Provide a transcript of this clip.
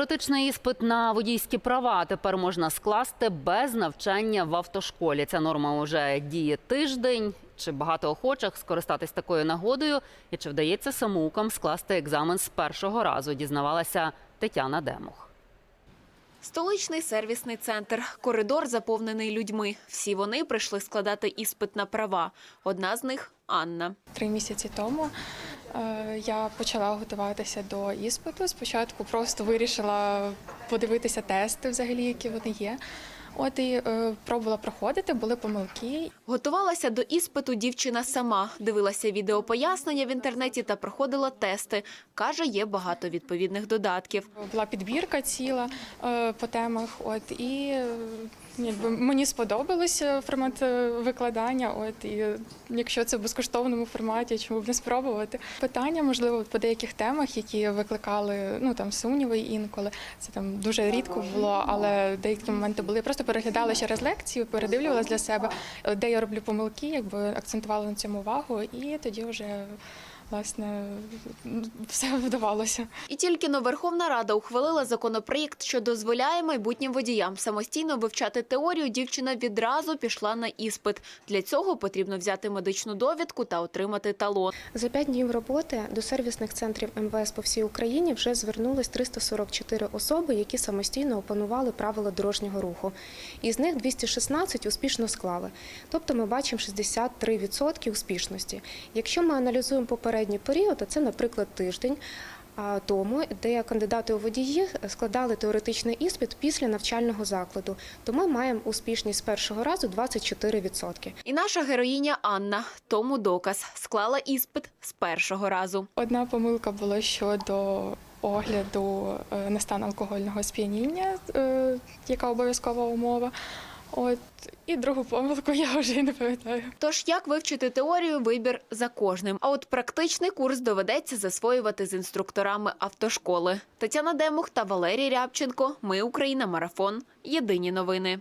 Теоретичний іспит на водійські права тепер можна скласти без навчання в автошколі. Ця норма вже діє тиждень. Чи багато охочих скористатись такою нагодою? І чи вдається самоукам скласти екзамен з першого разу? Дізнавалася Тетяна Демух. Столичний сервісний центр. Коридор заповнений людьми. Всі вони прийшли складати іспит на права. Одна з них Анна. Три місяці тому я почала готуватися до іспиту. Спочатку просто вирішила подивитися тести, взагалі, які вони є. От і е, пробувала проходити, були помилки. Готувалася до іспиту дівчина сама. Дивилася відеопояснення в інтернеті та проходила тести. Каже, є багато відповідних додатків. Була підбірка ціла е, по темах. От і е, якби мені сподобалося формат е, викладання. От і якщо це в безкоштовному форматі, чому б не спробувати? Питання, можливо, по деяких темах, які викликали ну там сумніви інколи. Це там дуже рідко було, але деякі моменти були. Я просто переглядала ще раз лекцію, передивлювалася для себе, де я роблю помилки, якби акцентувала на цьому увагу, і тоді вже власне все вдавалося. І тільки но Верховна Рада ухвалила законопроєкт, що дозволяє майбутнім водіям самостійно вивчати теорію. Дівчина відразу пішла на іспит. Для цього потрібно взяти медичну довідку та отримати талон. За п'ять днів роботи до сервісних центрів МВС по всій Україні вже звернулись 344 особи, які самостійно опанували правила дорожнього руху. Із них 216 успішно склали. Тобто ми бачимо 63% успішності. Якщо ми аналізуємо попередній період, а це, наприклад, тиждень. Тому, де кандидати у водії складали теоретичний іспит після навчального закладу, то ми маємо успішність з першого разу 24%. І наша героїня Анна тому доказ склала іспит з першого разу. Одна помилка була щодо огляду е, на стан алкогольного сп'яніння, е, яка обов'язкова умова. От і другу помилку я вже й не пам'ятаю. Тож як вивчити теорію, вибір за кожним. А от практичний курс доведеться засвоювати з інструкторами автошколи. Тетяна Демух та Валерій Рябченко. Ми Україна. Марафон. Єдині новини.